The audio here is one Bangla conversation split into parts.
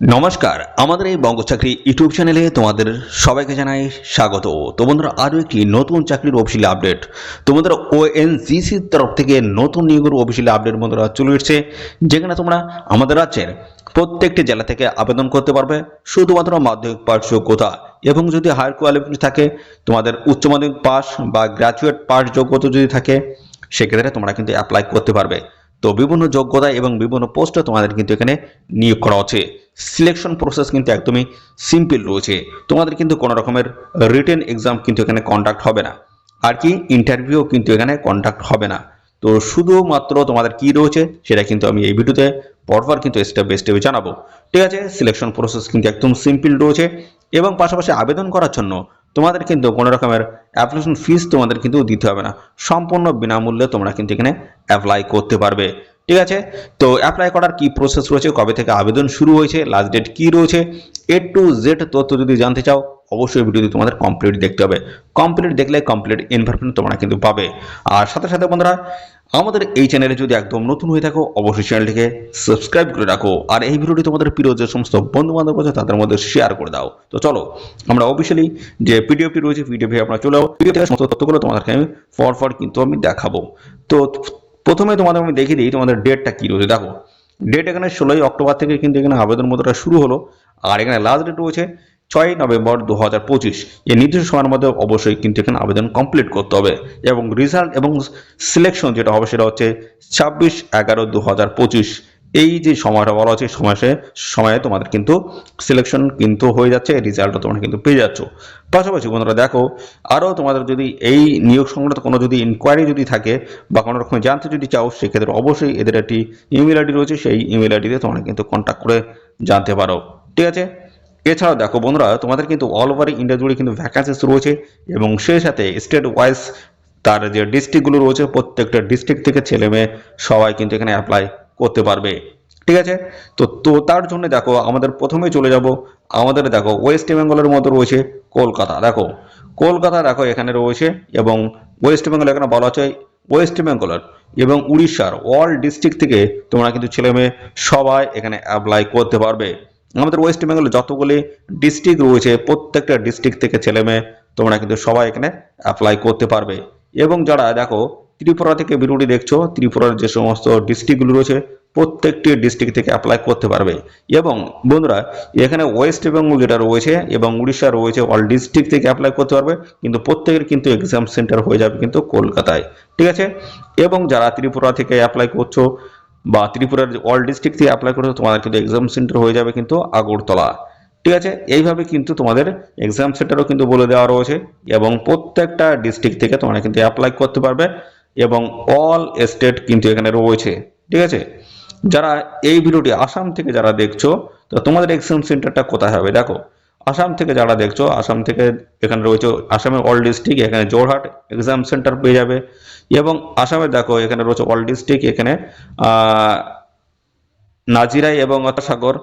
নমস্কার, আমাদের এই বঙ্গচাকরি ইউটিউব চ্যানেলে তোমাদের সবাইকে জানাই স্বাগত। তো বন্ধুরা, আরও একটি নতুন চাকরির অফিসিয়ালি আপডেট তোমাদের ওএনজিসির তরফ থেকে নতুন নিয়োগের অফিসিয়ালি আপডেট বন্ধুরা চলে এসেছে, যেখানে তোমরা আমাদের রাজ্যের প্রত্যেকটি জেলা থেকে আবেদন করতে পারবে, শুধুমাত্র মাধ্যমিক পাস যোগ্যতা। এবং যদি হায়ার কোয়ালিফিকেশন থাকে, তোমাদের উচ্চ মাধ্যমিক পাস বা গ্র্যাজুয়েট পাস যোগ্যতা যদি থাকে, সেক্ষেত্রে তোমরা কিন্তু অ্যাপ্লাই করতে পারবে। তো বিভিন্ন যোগ্যতা এবং বিভিন্ন পোস্টে তোমাদের কিন্তু এখানে নিয়োগ করা হচ্ছে। সিলেকশন প্রসেস কিন্তু একদমই সিম্পল রয়েছে। তোমাদের কিন্তু কোনো রকমের রিটেন এক্সাম কিন্তু এখানে কন্ডাক্ট হবে না। আর কি ইন্টারভিউ কিন্তু এখানে কন্ডাক্ট হবে না। তো শুধুমাত্র তোমাদের কি রয়েছে সেটা কিন্তু আমি এই ভিডিওতে পরপর কিন্তু স্টেপ বাই স্টেপে জানাব। ঠিক আছে সিলেকশন প্রসেস কিন্তু একদম সিম্পল রয়েছে। এবং পাশাপাশি আবেদন করার জন্য তোমাদের কিন্তু কোনো রকমের অ্যাপ্লিকেশন ফিস তোমাদের কিন্তু দিতে হবে না। সম্পূর্ণ বিনামূল্যে তোমরা কিন্তু এখানে অ্যাপ্লাই করতে পারবে। ঠিক আছে? তো অ্যাপ্লাই করার কি প্রসেস রয়েছে? কবে থেকে আবেদন শুরু হয়েছে? লাস্ট ডেট কি রয়েছে? এ টু জেড তথ্য যদি জানতে চাও, অবশ্যই ভিডিওটি তোমাদের কমপ্লিট দেখতে হবে। কমপ্লিট দেখলে কমপ্লিট ইনফরমেশন তোমরা কিন্তু পাবে। আর সাথে সাথে বন্ধুরা আমাদের এই চ্যানেলে যদি একদম নতুন হয়ে থাকো, অবশ্যই চ্যানেলটিকে সাবস্ক্রাইব করে রাখো। আর এই ভিডিওটি তোমাদের প্রিয় যে সমস্ত বন্ধু বান্ধব আছে, তাদের মধ্যে শেয়ার করে দাও। তো চলো, আমরা অফিসিয়ালি যে পিডিএফটি রয়েছে পিডিএফ আপনারা চলে যাও পিডিএফ সমস্ত তথ্যগুলো তোমাদেরকে আমি ফর ফর কিন্তু আমি দেখাবো। তো প্রথমে তোমাদের আমি দেখিয়ে দিই, তোমাদের ডেটটা কী রয়েছে। দেখো ডেট এখানে ষোলোই অক্টোবর থেকে কিন্তু এখানে আবেদন মতোটা শুরু হলো। আর এখানে লাস্ট ডেট রয়েছে ছয় নভেম্বর দু হাজার পঁচিশ। এই নির্দিষ্ট সময়ের মধ্যে অবশ্যই কিন্তু এখানে আবেদন কমপ্লিট করতে হবে এবং রেজাল্ট এবং সিলেকশন যেটা হবে সেটা হচ্ছে ছাব্বিশ এগারো দু হাজার পঁচিশ। এই যে সময়টা বলা হচ্ছে, সময়ে সময়ে তোমাদের কিন্তু সিলেকশন কিন্তু হয়ে যাচ্ছে রেজাল্টও তোমরা কিন্তু পেয়ে যাচ্ছ। পাশাপাশি বন্ধুরা দেখো আরও তোমাদের যদি এই নিয়োগ সংক্রান্ত কোনো যদি ইনকোয়ারি যদি থাকে বা কোনো রকম জানতে যদি চাও, সেক্ষেত্রে অবশ্যই এদের একটি ইমেল আইডি রয়েছে, সেই ইমেল আইডিতে তোমরা কিন্তু কন্ট্যাক্ট করে জানতে পারো। ঠিক আছে? এছাড়াও দেখো বন্ধুরা, তোমাদের কিন্তু অল ওভার ইন্ডিয়া জুড়ে কিন্তু ভ্যাকান্সিস রয়েছে এবং সেই সাথে স্টেট ওয়াইজ তার যে ডিস্ট্রিক্টগুলো রয়েছে, প্রত্যেকটা ডিস্ট্রিক্ট থেকে ছেলে মেয়ে সবাই কিন্তু এখানে অ্যাপ্লাই করতে পারবে। ঠিক আছে? তো তো তার জন্য দেখো, আমাদের প্রথমে চলে যাব, আমাদের দেখো ওয়েস্ট বেঙ্গলের মধ্যে রয়েছে কলকাতা। দেখো কলকাতা দেখো এখানে রয়েছে এবং ওয়েস্ট বেঙ্গল এখানে বলা হচ্ছে ওয়েস্ট বেঙ্গলের এবং উড়িষ্যার অল ডিস্ট্রিক্ট থেকে তোমরা কিন্তু ছেলে মেয়ে সবাই এখানে অ্যাপ্লাই করতে পারবে। আমাদের ওয়েস্ট বেঙ্গলে যতগুলি ডিস্ট্রিক্ট রয়েছে, প্রত্যেকটা ডিস্ট্রিক্ট থেকে ছেলে মেয়ে তোমরা কিন্তু সবাই এখানে অ্যাপ্লাই করতে পারবে। এবং যারা দেখো, ত্রিপুরা থেকে ভিডিওটি দেখছ, ত্রিপুরার যে সমস্ত ডিস্ট্রিক্টগুলো রয়েছে, প্রত্যেকটি ডিস্ট্রিক্ট থেকে অ্যাপ্লাই করতে পারবে। এবং বন্ধুরা, এখানে ওয়েস্ট বেঙ্গল যেটা রয়েছে এবং উড়িষ্যা রয়েছে অল ডিস্ট্রিক্ট থেকে অ্যাপ্লাই করতে পারবে, কিন্তু প্রত্যেকের কিন্তু এক্সাম সেন্টার হয়ে যাবে কিন্তু কলকাতায়। ঠিক আছে? এবং যারা ত্রিপুরা থেকে অ্যাপ্লাই করছ বা ত্রিপুরার অল ডিস্ট্রিক্ট থেকে অ্যাপ্লাই করছ, তোমাদের কিন্তু এক্সাম সেন্টার হয়ে যাবে কিন্তু আগরতলা। ঠিক আছে? এইভাবে কিন্তু তোমাদের এক্সাম সেন্টারও কিন্তু বলে দেওয়া রয়েছে এবং প্রত্যেকটা ডিস্ট্রিক্ট থেকে তোমরা কিন্তু অ্যাপ্লাই করতে পারবে এবং অল স্টেট কিন্তু এখানে রয়েছে। ঠিক আছে? যারা এই ভিডিওটি আসাম থেকে যারা দেখছ, তো তোমাদের এক্সাম সেন্টারটা কোথায় হবে? দেখো আসাম থেকে যারা দেখছ, আসাম থেকে এখানে রয়েছে, আসামের অল ডিস্ট্রিক্ট এখানে জোরহাট এক্সাম সেন্টার পেয়ে যাবে। এবং আসামে দেখো, এখানে রয়েছে অল ডিস্ট্রিক্ট এখানে নাজিরাই এবং সাগর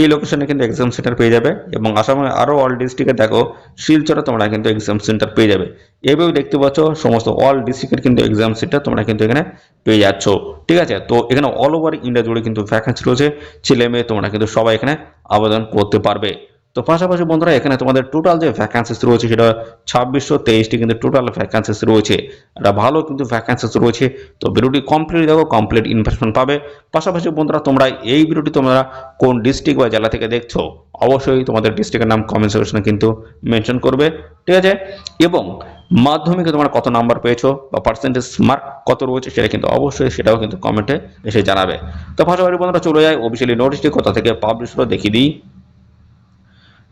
এই লোকেশনে কিন্তু এক্সাম সেন্টার পেয়ে যাবে। এবং আসামে আরও অল ডিস্ট্রিক্টে দেখো, শিলচরে তোমরা কিন্তু এক্সাম সেন্টার পেয়ে যাবে। এইভাবে দেখতে পাচ্ছ, সমস্ত অল ডিস্ট্রিক্টের কিন্তু এক্সাম সেন্টার তোমরা কিন্তু এখানে পেয়ে যাচ্ছ। ঠিক আছে? তো এখানে অল ওভার ইন্ডিয়া জুড়ে কিন্তু ভ্যাকেন্সি রয়েছে। ছেলে মেয়ে তোমরা কিন্তু সবাই এখানে আবেদন করতে পারবে। তো পাশাপাশি বন্ধুরা, এখানে তোমাদের টোটাল যে ভ্যাকান্সিস রয়েছে সেটা ছাব্বিশশো তেইশটি কিন্তু টোটাল ভ্যাকান্সিস রয়েছে। এটা ভালো কিন্তু ভ্যাকান্সিস রয়েছে। তো ভিডিওটি কমপ্লিট দেখো কমপ্লিট ইনফরমেশন পাবে। পাশাপাশি বন্ধুরা, তোমরা এই ভিডিওটি তোমরা কোন ডিস্ট্রিক্ট বা জেলা থেকে দেখছ, অবশ্যই তোমাদের ডিস্ট্রিক্টের নাম কমেন্ট সেকশনে কিন্তু মেনশন করবে। ঠিক আছে? এবং মাধ্যমিকে তোমরা কত নাম্বার পেয়েছ বা পার্সেন্টেজ মার্ক কত রয়েছে সেটা কিন্তু অবশ্যই সেটাও কিন্তু কমেন্টে এসে জানাবে। তো পাশাপাশি বন্ধুরা, চলে যায় অফিসিয়ালি নোটিশটি কোথা থেকে পাবলিশ দেখিয়ে দিই।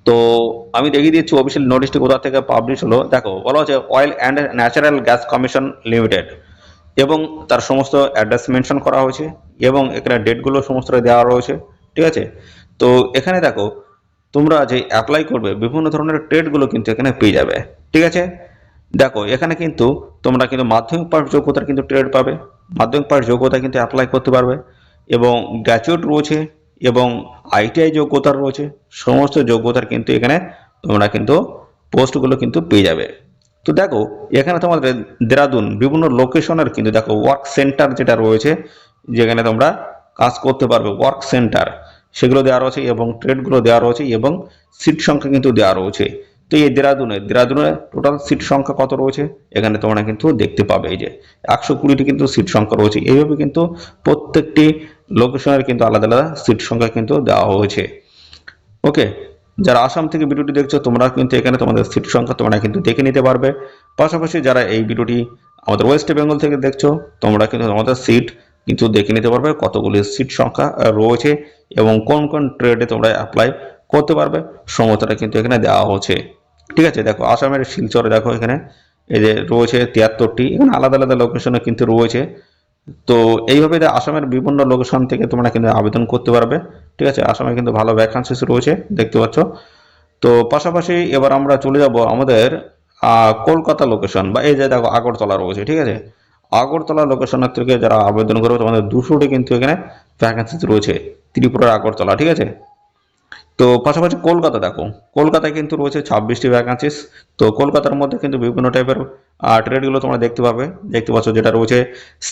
তো আমি দেখিয়ে দিচ্ছি অফিসিয়াল নোটিশটি কোথা থেকে পাবলিশ হলো। দেখো, বলা হচ্ছে oil and natural gas commission limited এবং তার সমস্ত অ্যাড্রেস মেনশন করা হয়েছে এবং এখানে ডেটগুলো সমস্ত দেওয়া রয়েছে, ঠিক আছে? তো এখানে দেখো, তোমরা যে অ্যাপ্লাই করবে, বিভিন্ন ধরনের ট্রেডগুলো কিন্তু এখানে পেয়ে যাবে, ঠিক আছে? দেখো, এখানে কিন্তু তোমরা কিন্তু মাধ্যমিক পাস যোগ্যতার কিন্তু ট্রেড পাবে, মাধ্যমিক পাস যোগ্যতা কিন্তু অ্যাপ্লাই করতে পারবে এবং গ্র্যাজুয়েট রয়েছে এবং আইটিআই যোগ্যতা রয়েছে, সমস্ত যোগ্যতার কিন্তু এখানে তোমরা কিন্তু পোস্টগুলো কিন্তু পেয়ে যাবে। তো দেখো, এখানে তোমাদের দেরাদুন, বিভিন্ন লোকেশনের কিন্তু দেখো ওয়ার্ক সেন্টার যেটা রয়েছে, যেখানে তোমরা কাজ করতে পারবে ওয়ার্ক সেন্টার সেগুলো দেওয়া রয়েছে এবং ট্রেডগুলো দেওয়া রয়েছে এবং সিট সংখ্যা কিন্তু দেওয়া রয়েছে। তো এই দেরাদুনে দেরাদুনে টোটাল সিট সংখ্যা কত রয়েছে? এখানে তোমরা কিন্তু দেখতে পাবে এই যে একশো কুড়িটি কিন্তু সিট সংখ্যা রয়েছে। এইভাবে কিন্তু প্রত্যেকটি লোকেশনের কিন্তু আলাদা আলাদা সিট সংখ্যা কিন্তু দেওয়া হয়েছে। ওকে যারা আসাম থেকে ভিডিওটি দেখছ, তোমরা কিন্তু এখানে তোমাদের সিট সংখ্যা তোমরা কিন্তু দেখে নিতে পারবে। পাশাপাশি যারা এই ভিডিওটি আমাদের ওয়েস্ট বেঙ্গল থেকে দেখছ, তোমরা কিন্তু তোমাদের সিট কিন্তু দেখে নিতে পারবে কতগুলি সিট সংখ্যা রয়েছে এবং কোন কোন ট্রেডে তোমরা অ্যাপ্লাই করতে পারবে। সমস্তটা কিন্তু এখানে দেওয়া হচ্ছে। ঠিক আছে, দেখো আসামের শিলচরে দেখো এখানে, এই যে রয়েছে তিয়াত্তরটি, এখানে আলাদা আলাদা লোকেশনে কিন্তু রয়েছে। তো এইভাবে আসামের বিভিন্ন লোকেশন থেকে তোমরা কিন্তু আবেদন করতে পারবে, ঠিক আছে? আসামে কিন্তু ভালো ভ্যাকান্সিস রয়েছে, দেখতে পাচ্ছ। তো পাশাপাশি এবার আমরা চলে যাব আমাদের কলকাতা লোকেশন বা এই যে দেখো আগরতলা রয়েছে, ঠিক আছে? আগরতলা লোকেশনের থেকে যারা আবেদন করবে, তোমাদের দুশোটি কিন্তু এখানে ভ্যাকান্সিস রয়েছে, ত্রিপুরার আগরতলা, ঠিক আছে? তো পাশাপাশি কলকাতা দেখো, কলকাতায় কিন্তু রয়েছে ছাব্বিশটি ভ্যাকান্সিস তো কলকাতার মধ্যে কিন্তু বিভিন্ন টাইপের ট্রেডগুলো তোমরা দেখতে পাবে। দেখতে পাচ্ছ যেটা রয়েছে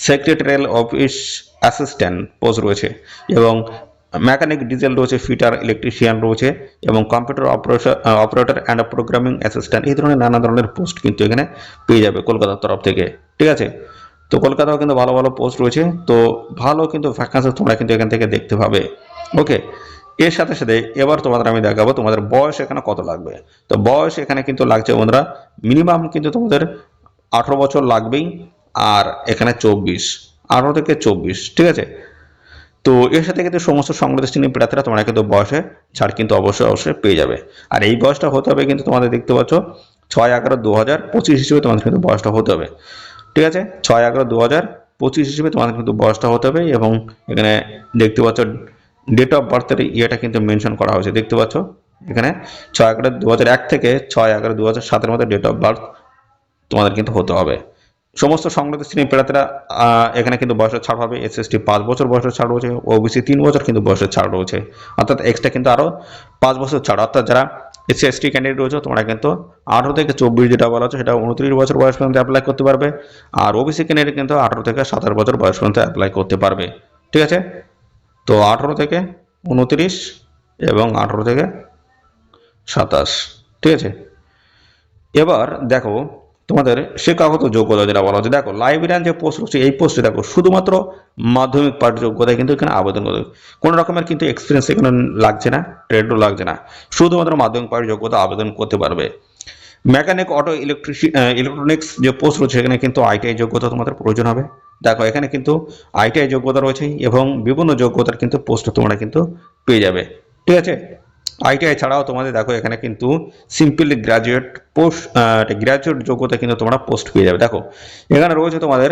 সেক্রেটারিয়াল অফিস অ্যাসিস্ট্যান্ট পোস্ট রয়েছে এবং মেকানিক ডিজেল রয়েছে ফিটার ইলেকট্রিশিয়ান রয়েছে এবং computer operation operator and programming assistant এই ধরনের নানা ধরনের পোস্ট কিন্তু এখানে পেয়ে যাবে কলকাতার তরফ থেকে। ঠিক আছে? তো কলকাতাও কিন্তু ভালো ভালো পোস্ট রয়েছে। তো ভালো কিন্তু ভ্যাকান্সি তোমরা কিন্তু এখান থেকে দেখতে পাবে। ওকে এর সাথে সাথে এবার তোমাদের আমি দেখাবো তোমাদের বয়স এখানে কত লাগবে। তো বয়স এখানে কিন্তু লাগছে বন্ধুরা মিনিমাম কিন্তু তোমাদের আঠারো বছর লাগবেই আর এখানে চব্বিশ, আঠারো থেকে চব্বিশ, ঠিক আছে? তো এর সাথে কিন্তু সমস্ত সংবাদ শ্রেণির প্রার্থীরা তোমরা কিন্তু বয়সে ছাড় কিন্তু অবশ্যই অবশ্যই পেয়ে যাবে। আর এই বয়সটা হতে হবে কিন্তু তোমাদের দেখতে পাচ্ছ, ছয় এগারো দু হাজার পঁচিশ হিসেবে তোমাদের কিন্তু বয়সটা হতে হবে। ঠিক আছে? ছয় এগারো দু হাজার পঁচিশ হিসেবে তোমাদের কিন্তু বয়সটা হতে হবে এবং এখানে দেখতে পাচ্ছ ডেট অফ বার্থের ইয়েটা কিন্তু মেনশন করা হয়েছে। দেখতে পাচ্ছ? এখানে ছয় এগারো দু এক থেকে ছয় এগারো দু হাজার সাতের মধ্যে ডেট অফ বার্থ তোমাদের কিন্তু হতে হবে। সমস্ত সংগ্রামী শ্রেণি প্রার্থীরা এখানে কিন্তু বয়সের ছাড় হবে। এসএসটি পাঁচ বছর বয়সের ছাড় রয়েছে। ওবিসি তিন বছর কিন্তু বয়সের ছাড় রয়েছে। অর্থাৎ এক্সট্রা কিন্তু আরও পাঁচ বছর ছাড়। অর্থাৎ যারা এসসি এসটি ক্যান্ডিডেট রয়েছে, তোমরা কিন্তু আঠারো থেকে চব্বিশ যেটা বলা হচ্ছে সেটা উনত্রিশ বছর বয়স পর্যন্ত অ্যাপ্লাই করতে পারবে। আর ওবিসি ক্যান্ডিডেট কিন্তু আঠারো থেকে সাতাশ বছর বয়স পর্যন্ত অ্যাপ্লাই করতে পারবে। ঠিক আছে? তো আঠারো থেকে উনত্রিশ এবং আঠারো থেকে সাতাশ, ঠিক আছে? এবার দেখো, তোমাদের শিক্ষাগত যোগ্যতা যেটা বলা হচ্ছে, দেখো লাইব্রেরিয়ান যে পোস্ট রয়েছে, এই পোস্টে দেখো, শুধুমাত্র মাধ্যমিক পাঠ যোগ্যতায় কিন্তু এখানে আবেদন করতে। কোনো রকমের কিন্তু এক্সপিরিয়েন্স এখানে লাগছে না ট্রেডও লাগছে না। শুধুমাত্র মাধ্যমিক পাঠ যোগ্যতা আবেদন করতে পারবে। মেকানিক অটো ইলেকট্রিশি ইলেকট্রনিক্স যে পোস্ট রয়েছে, এখানে কিন্তু আইটিআই যোগ্যতা তোমাদের প্রয়োজন হবে। দেখো, এখানে কিন্তু আইটিআই যোগ্যতা রয়েছে এবং বিভিন্ন যোগ্যতার কিন্তু পোস্ট তোমরা কিন্তু পেয়ে যাবে। ঠিক আছে? আইটিআই ছাড়াও তোমাদের দেখো, এখানে কিন্তু সিম্পলি গ্রাজুয়েট পোস্ট গ্রাজুয়েট যোগ্যতা কিন্তু তোমরা পোস্ট পেয়ে যাবে। দেখো, এখানে রয়েছে তোমাদের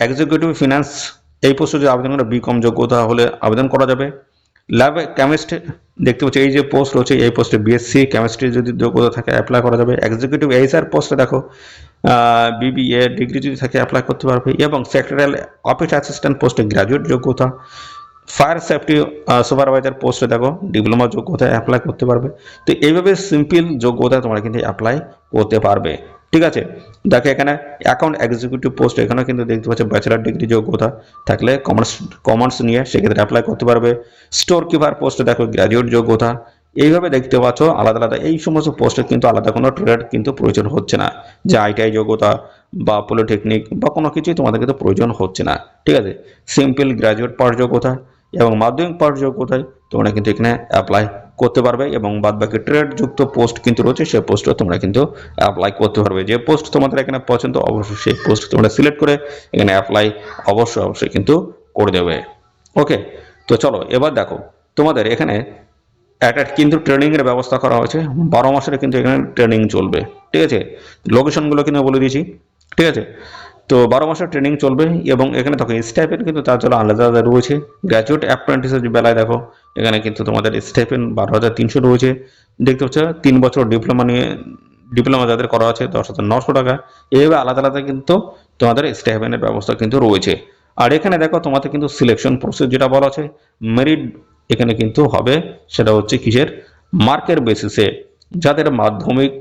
এক্সিকিউটিভ ফিনান্স এই পোস্টে যদি আবেদন করে বিকম যোগ্যতা হলে আবেদন করা যাবে। ল্যাব কেমিস্ট্রি দেখতে পাচ্ছি, এই যে পোস্ট রয়েছে, এই পোস্টে বিএসসি কেমিস্ট্রি যদি যোগ্যতা থাকে অ্যাপ্লাই করা যাবে। এক্সিকিউটিভ এইচআর পোস্টে দেখো বিবিএ ডিগ্রি যদি থাকে অ্যাপ্লাই করতে পারবে এবং সেক্রেটারিয়াল অফিস অ্যাসিস্ট্যান্ট পোস্টে গ্রাজুয়েট যোগ্যতা। ফায়ার সেফটি সুপারভাইজার পোস্টে দেখো ডিপ্লোমা যোগ্যতা অ্যাপ্লাই করতে পারবে। তো এইভাবে সিম্পল যোগ্যতা তোমরা কিন্তু অ্যাপ্লাই করতে পারবে। ঠিক আছে? দেখো এখানে অ্যাকাউন্ট এক্সিকিউটিভ পোস্ট এখানেও কিন্তু দেখতে পাচ্ছ ব্যাচেলার ডিগ্রি যোগ্যতা থাকলে কমার্স কমার্স নিয়ে সেক্ষেত্রে অ্যাপ্লাই করতে পারবে। স্টোর কিপার পোস্টে দেখো গ্র্যাজুয়েট যোগ্যতা। এইভাবে দেখতে পাচ্ছ, আলাদা আলাদা এই সমস্ত পোস্টে কিন্তু আলাদা কোনো ট্রেড কিন্তু প্রয়োজন হচ্ছে না। যে আইটিআই যোগ্যতা বা পলিটেকনিক বা কোনো কিছুই তোমাদের কিন্তু প্রয়োজন হচ্ছে না, ঠিক আছে? সিম্পল গ্র্যাজুয়েট পাওয়ার যোগ্যতা এবং মাধ্যমিক পাওয়ার যোগ্যতায় তোমরা কিন্তু এখানে অ্যাপ্লাই করতে পারবে এবং বাদ বাকি ট্রেড যুক্ত পোস্ট কিন্তু রয়েছে, সেই পোস্টও তোমরা কিন্তু অ্যাপ্লাই করতে পারবে। যে পোস্ট তোমাদের এখানে পছন্দ, অবশ্যই সেই পোস্ট তোমরা সিলেক্ট করে এখানে অ্যাপ্লাই অবশ্যই অবশ্যই কিন্তু করে দেবে। ওকে তো চলো, এবার দেখো, তোমাদের এখানে একটা কিন্তু ট্রেনিংয়ের ব্যবস্থা করা হয়েছে। বারো মাসের কিন্তু এখানে ট্রেনিং চলবে। ঠিক আছে? লোকেশনগুলো কিন্তু বলে দিয়েছি। ঠিক আছে? তো বারো মাসের ট্রেনিং চলবে এবং এখানে দেখো স্টাইপেন কিন্তু তার জন্য আলাদা আলাদা রয়েছে। গ্র্যাজুয়েট অ্যাপ্রেন্টিসের বেলায় দেখো, এখানে কিন্তু তোমাদের স্টাইপেন বারো হাজার তিনশো রয়েছে। দেখতে পাচ্ছ, তিন বছর ডিপ্লোমা নিয়ে ডিপ্লোমা যাদের করা আছে, দশ হাজার নশো টাকা। এইভাবে আলাদা আলাদা কিন্তু তোমাদের স্টাইপেনের ব্যবস্থা কিন্তু রয়েছে। আর এখানে দেখো, তোমাদের কিন্তু সিলেকশন প্রসেস যেটা বলা আছে মেরিট এখানে কিন্তু হবে সেটা হচ্ছে কিসের? মার্কের বেসিসে যাদের মাধ্যমিক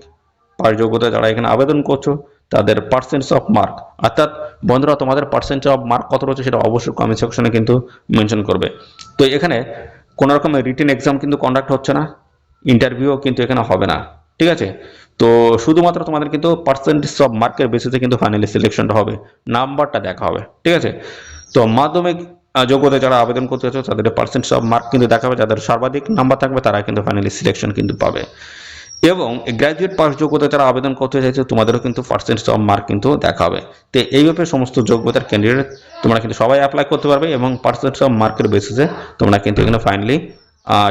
পারযোগ্যতা যারা এখানে আবেদন করছ, তাদের পার্সেন্টস অফ মার্ক অর্থাৎ বন্ধুরা, তোমাদের পার্সেন্ট অফ মার্ক কত রয়েছে সেটা অবশ্যই কমেন্ট সেকশনে কিন্তু মেনশন করবে। তো এখানে কোনো রকমের রিটেন এক্সাম কিন্তু কন্ডাক্ট হচ্ছে না ইন্টারভিউও কিন্তু এখানে হবে না। ঠিক আছে? তো শুধুমাত্র তোমাদের কিন্তু পার্সেন্টেজ অফ মার্কের বেসিসে কিন্তু ফাইনালি সিলেকশনটা হবে নাম্বারটা দেখা হবে। ঠিক আছে? তো মাধ্যমিক আহ, যোগ্যতায় যারা আবেদন করতে চাচ্ছ তাদের পার্সেন্টেজ অফ মার্ক কিন্তু দেখাবে যাদের সর্বাধিক নাম্বার থাকবে তারা কিন্তু ফাইনালি সিলেকশন কিন্তু পাবে। এবং গ্র্যাজুয়েট পাস যোগ্যতা যারা আবেদন করতে চাইছে তোমাদেরও কিন্তু পার্সেন্টেজ অফ মার্ক কিন্তু দেখাবে। তো এইভাবে সমস্ত যোগ্যতার ক্যান্ডিডেট তোমরা কিন্তু সবাই অ্যাপ্লাই করতে পারবে এবং পার্সেন্টেজ অফ মার্কের বেসিসে তোমরা কিন্তু এখানে ফাইনালি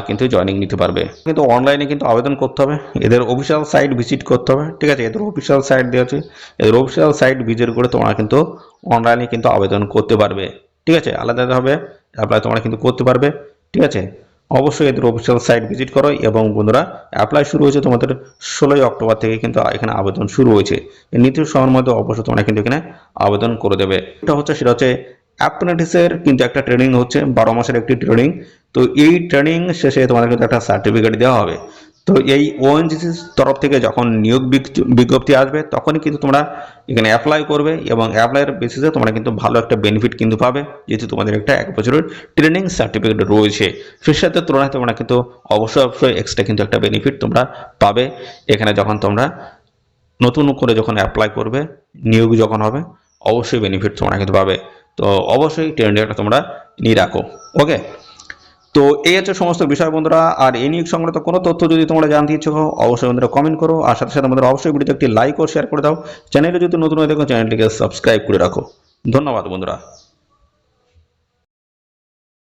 কিন্তু জয়েনিং নিতে পারবে। কিন্তু অনলাইনে কিন্তু আবেদন করতে হবে এদের অফিসিয়াল সাইট ভিজিট করতে হবে ঠিক আছে? এদের অফিসিয়াল সাইট দেওয়া আছে এদের অফিসিয়াল সাইট ভিজিট করে তোমরা কিন্তু অনলাইনে কিন্তু আবেদন করতে পারবে। ঠিক আছে? আলাদাভাবে অ্যাপ্লাই তোমরা কিন্তু করতে পারবে, ঠিক আছে? অবশ্যই এদের অফিসিয়াল সাইট ভিজিট করো এবং বন্ধুরা অ্যাপ্লাই শুরু হয়েছে তোমাদের ষোলোই অক্টোবর থেকে কিন্তু এখানে আবেদন শুরু হয়েছে। নীতি সময়ের মধ্যে অবশ্যই তোমরা কিন্তু এখানে আবেদন করে দেবে। এটা হচ্ছে, সেটা হচ্ছে অ্যাপ্রেন্টিসের কিন্তু একটা ট্রেনিং হচ্ছে, বারো মাসের একটি ট্রেনিং তো এই ট্রেনিং শেষে তোমাদের কিন্তু একটা সার্টিফিকেট দেওয়া হবে। তো এই ওএনজিসির তরফ থেকে যখন নিয়োগ বিজ্ঞপ্তি আসবে, তখনই কিন্তু তোমরা এখানে অ্যাপ্লাই করবে এবং অ্যাপ্লাইয়ের বেসিসে তোমরা কিন্তু ভালো একটা বেনিফিট কিন্তু পাবে, যেহেতু তোমাদের একটা এক বছরের ট্রেনিং সার্টিফিকেট রয়েছে। সেই সাথে তুলনায় তোমরা কিন্তু অবশ্যই অবশ্যই এক্সট্রা কিন্তু একটা বেনিফিট তোমরা পাবে। এখানে যখন তোমরা নতুন করে যখন অ্যাপ্লাই করবে, নিয়োগ যখন হবে, অবশ্যই বেনিফিট তোমরা কিন্তু পাবে। তো অবশ্যই ট্রেনিংটা তোমরা নিয়ে রাখো ওকে তো এই হচ্ছে সমস্ত বিষয় বন্ধুরা, আর এই নিয়োগ সংক্রান্ত কোনো তথ্য যদি তোমরা জানতে ইচ্ছুক হও, অবশ্যই বন্ধুরা কমেন্ট করো, আর সাথে সাথে আমাদের অবশ্যই ভিডিওতে একটি লাইক ও শেয়ার করে দাও। চ্যানেলে যদি নতুন হয়ে দেখো চ্যানেলটিকে সাবস্ক্রাইব করে রাখো। ধন্যবাদ বন্ধুরা।